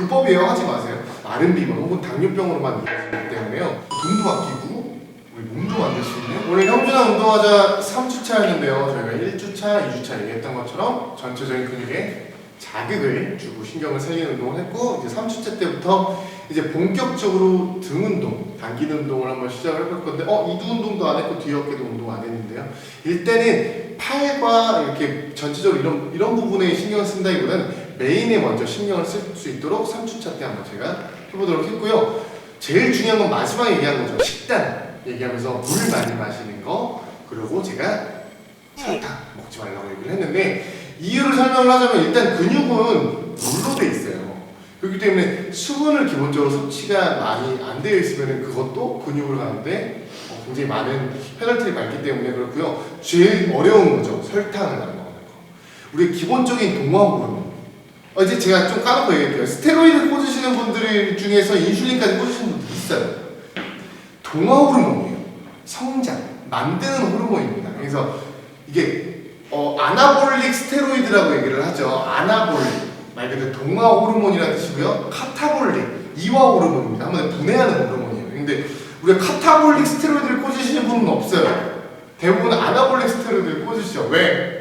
불법이에요. 하지 마세요. 마른 비만 혹은 당뇨병으로만 이어지기 때문에요. 돈도 아끼고 우리 몸도 만들 수 있는 오늘 형준아 운동하자 3주차였는데요. 저희가 1주차, 2주차 얘기했던 것처럼 전체적인 근육에 자극을 주고 신경을 살리는 운동을 했고 이제 3주차 때부터 이제 본격적으로 등 운동, 당기는 운동을 한번 시작을 해볼 건데 어 이두 운동도 안 했고 뒤 어깨도 운동 안 했는데요. 일단은 팔과 이렇게 전체적으로 이런 이런 부분에 신경을 쓴다기보다는 메인에 먼저 신경을 쓸 수 있도록 3주차 때 한번 제가 해보도록 했고요. 제일 중요한 건 마지막에 얘기한 거죠. 식단 얘기하면서 물 많이 마시는 거 그리고 제가 설탕 먹지 말라고 얘기를 했는데 이유를 설명을 하자면 일단 근육은 물로 돼 있어요. 그렇기 때문에 수분을 기본적으로 섭취가 많이 안 되어 있으면 그것도 근육을 가는데 어, 굉장히 많은 페널티를 받기 때문에 그렇고요. 제일 어려운 거죠. 설탕을 안 먹는 거. 우리 기본적인 동화 호르몬. 어, 이제 제가 좀 까놓고 얘기할게요. 스테로이드 꽂으시는 분들 중에서 인슐린까지 꽂으시는 분들 있어요. 동화 호르몬이에요. 성장, 만드는 호르몬입니다. 그래서 이게 어, 아나볼릭 스테로이드라고 얘기를 하죠. 아나볼릭. 말 그대로 동화 호르몬이라는 뜻이고요. 카타볼릭, 이화 호르몬입니다. 한번 분해하는 호르몬이에요. 근데 우리가 카타볼릭 스테로이드를 꽂으시는 분은 없어요. 대부분 아나볼릭 스테로이드를 꽂으시죠. 왜?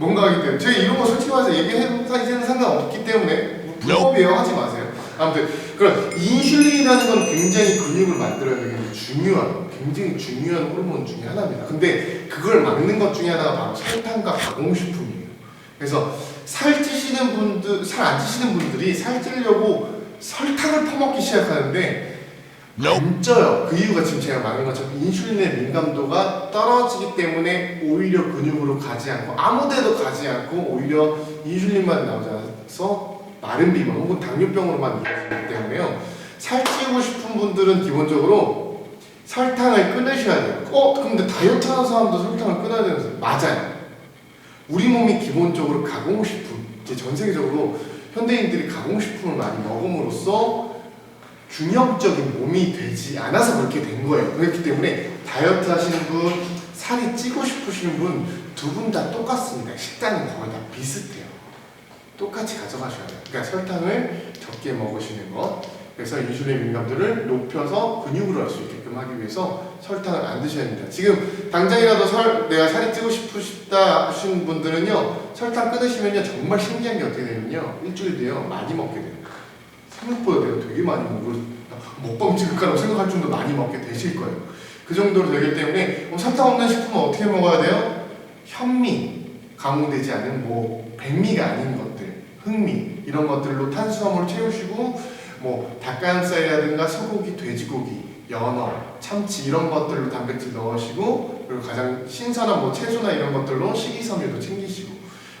뭔가 하기 때문에. 제가 이런 거 솔직히 말해서 얘기해도 상관없기 때문에 불법이에요. 하지 마세요. 아무튼 그럼 인슐린이라는 건 굉장히 근육을 만들어내는 중요한 굉장히 중요한 호르몬 중에 하나입니다. 근데 그걸 막는 것 중에 하나가 바로 설탕과 가공식품이에요. 그래서 살찌시는 분들, 살 안 찌시는 분들이 살찌려고 설탕을 퍼먹기 시작하는데 안 쪄요. 그 이유가 지금 제가 말한 것처럼 인슐린의 민감도가 떨어지기 때문에 오히려 근육으로 가지 않고 아무데도 가지 않고 오히려 인슐린만 나오자서 마른 비만 혹은 당뇨병으로만 이어지기 때문에요. 살찌고 싶은 분들은 기본적으로 설탕을 끊으셔야 돼요. 어? 근데 다이어트 하는 사람도 설탕을 끊어야 되는 사람 맞아요. 우리 몸이 기본적으로 가공식품, 이제 전 세계적으로 현대인들이 가공식품을 많이 먹음으로써 균형적인 몸이 되지 않아서 그렇게 된 거예요. 그렇기 때문에 다이어트 하시는 분, 살이 찌고 싶으시는 분, 두 분 다 똑같습니다. 식단은 거의 다 비슷해요. 똑같이 가져가셔야 돼요. 그러니까 설탕을 적게 먹으시는 것. 그래서 인슐린 민감도를 높여서 근육으로 할 수 있게끔 하기 위해서 설탕을 안 드셔야 됩니다. 지금 당장이라도 설, 내가 살이 찌고 싶으시다 하시는 분들은요, 설탕 끊으시면요, 정말 신기한 게 어떻게 되냐면요, 일주일 뒤에요, 많이 먹게 돼요. 생각보다 내가 되게 많이 먹을, 먹방 찍을까라고 생각할 정도 많이 먹게 되실 거예요. 그 정도로 되기 때문에, 그럼 설탕 없는 식품은 어떻게 먹어야 돼요? 현미, 가공되지 않은 뭐, 백미가 아닌 것들, 흑미, 이런 것들로 탄수화물을 채우시고, 뭐 닭가슴살이라든가 소고기, 돼지고기, 연어, 참치 이런 것들로 단백질 넣으시고 그리고 가장 신선한 뭐 채소나 이런 것들로 식이섬유도 챙기시고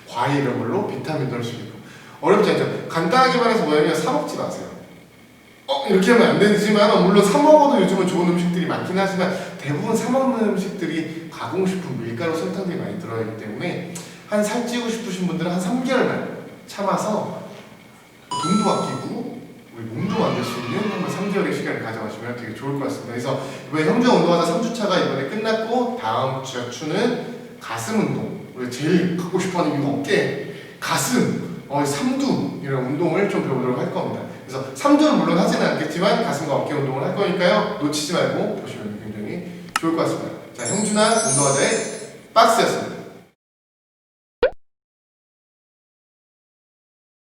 과일 이런 걸로 수 있고 어렵지 않죠? 간단하게 말해서 뭐냐면 사 먹지 마세요. 어 이렇게 하면 안 되지만 물론 사 먹어도 요즘은 좋은 음식들이 많긴 하지만 대부분 사 먹는 음식들이 가공식품, 밀가루, 설탕들이 많이 들어있기 때문에 한 살찌고 싶으신 분들은 한 3개월만 참아서 돈도 아끼고 우리 몸도 만들 수 있는 한번 3개월의 시간을 가져가시면 되게 좋을 것 같습니다. 그래서 이번에 형제 운동하다 3주차가 이번에 끝났고 다음 주 주는 가슴 운동. 우리 제일 갖고 싶어 하는 이 어깨, 가슴, 어, 삼두 이런 운동을 좀 배워보도록 할 겁니다. 그래서 삼두는 물론 하지는 않겠지만 가슴과 어깨 운동을 할 거니까요. 놓치지 말고 보시면 굉장히 좋을 것 같습니다. 자, 형준아 운동하자의 박스였습니다.